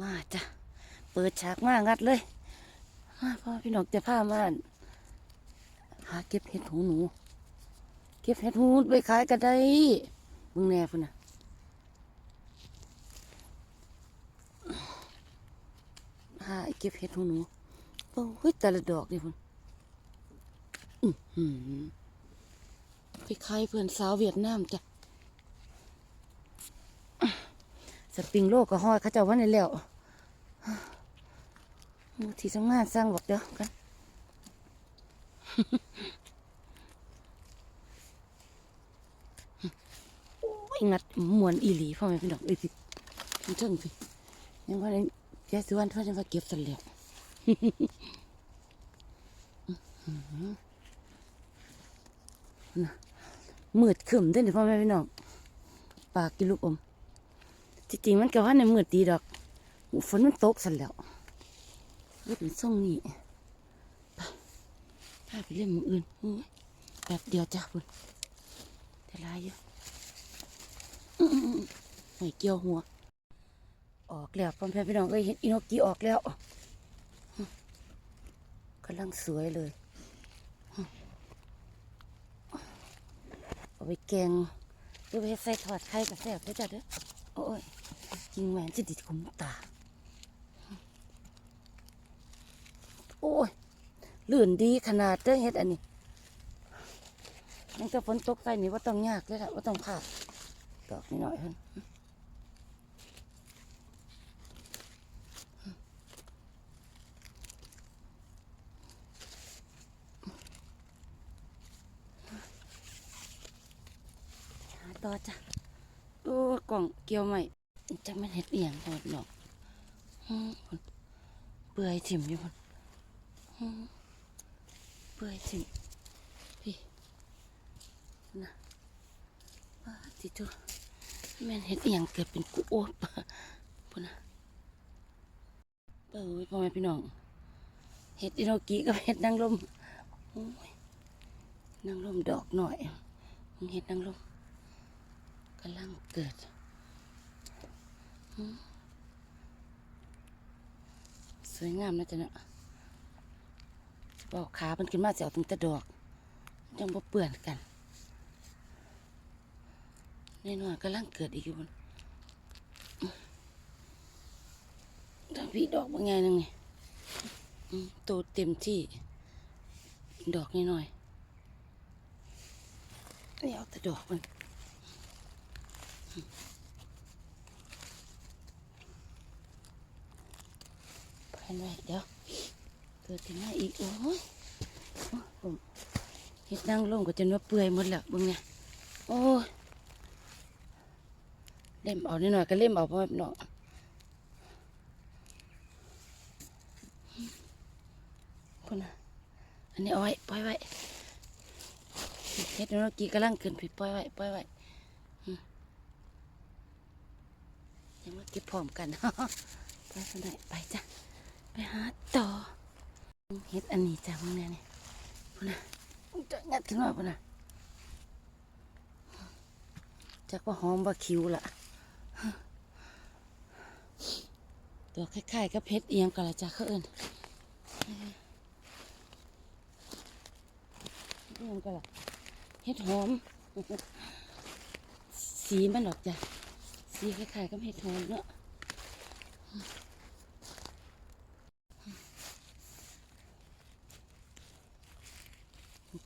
มาจ้ะ เปิดฉากมางัดเลยมาพ่อพี่น้องจะพามาหาเก็บเห็ดหูหนู เก็บเห็ดหูไปขายกันได้มึงแน่พุ่นนะหาเก็บเห็ดหูหนูโอ้ยแต่ละดอกดิพุ่นไปขายเพื่อนสาวเวียดนามจ้ะ สปริงโลกก็ห้อยเขาเจ้าวันนี้แล้วมูที่ทำงานสร้างบอกเดี๋ยวกันโอ้ยงัดมวนอีหลีพ่อแม่พี่น้องเอ้ยพี่มันเทิงพี่ยังว่าในยายสุวรรณเขาจะมาเก็บสันแล้วน่ะมืดขึ้นเด้นพ่อแม่พี่น้องปากกินลูกอม จริงๆมันก็ว่าในมืดดีดอกฝนมันตกสันแล้วก็เป็นส่งนี่ไปพาไปเล่นมืออื่นแบบเดียวจ้าคุณแต่ลายเยอะหอยเกี่ยวหัว ออกแล้วพ่อแม่พี่น้องก็เห็นอินโนกิออกแล้วกำลังสวยเลยเอาไปแกงหรือไปใส่ทอดไข่กับแซ่บได้จ้ะเด้อโอ้ย ยิงแหวนจะติดขมตา โอ้ยลื่นดีขนาดเด้เฮ็ดอันนี้ยังจะฝนตกใส่นี่ว่าต้องยากเลยละว่าต้องผ่าดดอกนิดหน่อยเพิ่นหาต่อจ้ะโอ้กล่องเกี่ยวใหม่ จะไม่เห็ดเอียงพอดอกอืมพุ่นเปื่อยถิ่มอยู่พุ่นเปื่อยถิ่มพี่นะป้าติจูแม่เห็ดเอียงเกิดเป็นกุโอ้ปะพุ่นนะเอ้ยพ่อแม่พี่น้องเห็ดอิโนกิกับเห็ดนางลมนางลมดอกหน่อยเห็ดนางลมกำลังเกิด สวยงามนะจ๊ะเนาะบอกขามันขึ้นมาเสียวถึงแตะดอกยังบ่เปื่อนกันแน่นอนกำลังเกิดอีกอยู่บนถ้าพี่ดอกบางไงนึงนี่อืมโตเต็มที่ ดอกน้อยๆนี่เอาแต่ดอกมัน ไปหน่อยเดี๋ยวเกิดถึงมาอีกโอ้ยผมเห็ดนั่งลงก็จนว่าเปื่อยหมดแล้วบึงเนี่ยโอ้ยเล่มเอานิดหน่อยก็เล่มเอาเพราะเนาะคนน่ะอันนี้เอาไว้ปล่อยไว้เฮ็ดนกกีกำลังขึ้นผิดปล่อยไว้ปล่อยไว้ยังมาเก็บพร้อมกันเนาะไปสนได้ไปจ้ะ หาต่อเฮ็ดอันนี้จ้ะมึงเนี่ยนี่พุ่นน่ะจะงัดขึ้นมาพุ่นนะจักว่าหอมว่าคิวละตัวคล้ายๆกับเพชรเอียงกันละจ้ะเขาเอินเอียงกันละเฮ็ดหอม สีมันดอกจ้ะสีคล้ายๆกับเฮ็ดหอมเนาะ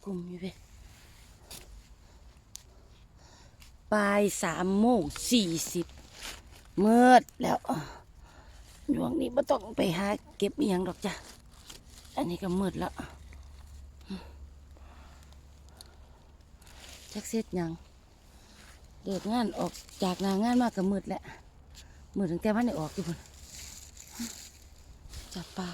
กลุ่มอยู่เว้ยปลายสามโมงสี่สิบเมื่อแล้วดวงนี้ไม่ต้องไปหาเก็บเอียงดอกจ้ะ อันนี้ก็มืดแล้วจักเสร็จยังเดินงานออกจากนางานมากก็มืดแหล้วมืดตั้งแต่วันได้ออกอยู่พุ่นจับปลา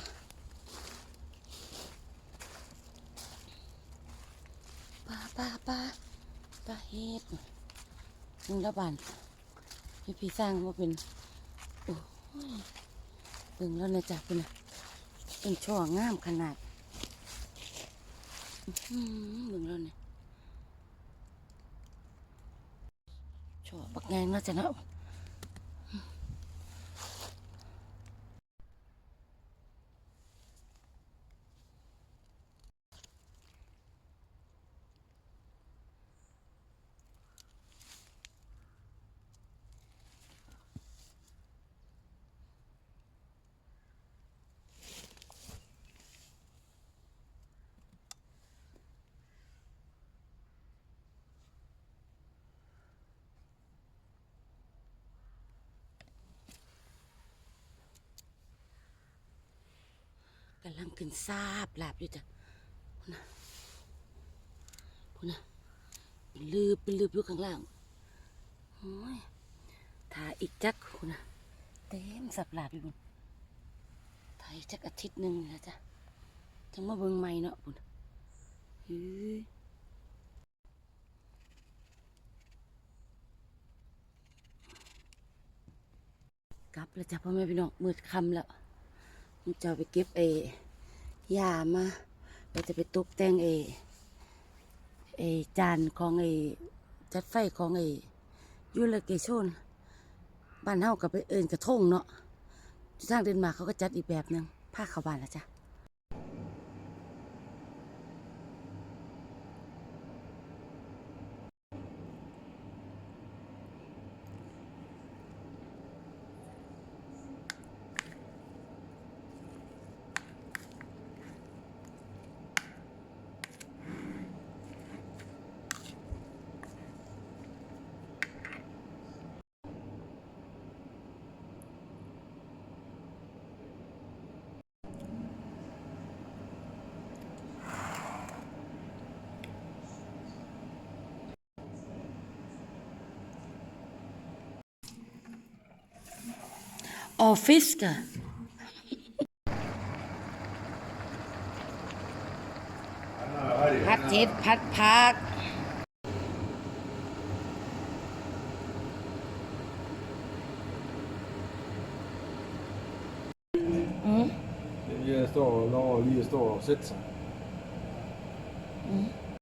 ปลาปลาปลาเฮ็ดมึงละบานพี่พี่สร้างว่าเป็นโอ้ยเบิ่งแล้วนะจ๊ะคุณนะเป็นช่องงามขนาดหือเบิ่งแล้วเนี่ยช่อบักแงงเนาจะเนาะำลังขึ้นซาบหลาบอยู่จ้ะพุ่นนะพุ่นนะเป็นลืบเป็นลืบอยู่ข้างล่างโอ้ยถ่าอีกจักพุ่นนะเต็มสับหลาบอยู่พุ่นถ่ายจักอาทิตย์หนึ่งนี่ละจ้ะจังมาเบิ่งใหม่เนาะพุ่นเฮ้ยกลับแล้วจ้ะพ่อแม่พี่น้องมืดค่ำแล้ว จะไปเก็บเอหญ้ามาเราจะไปตกแต่งเอเอจานของเอจัดไฟของเอยูเลเกชนบ้านเฮากับไปเอินกระทงเนาะที่างเดินมาเขาก็จัดอีกแบบหนึงผ้าขาวบานละจ้ะ ออฟฟิศกะพัดเจ็ดพัดพัก Vi står, når lige står og sætter sig. Mm.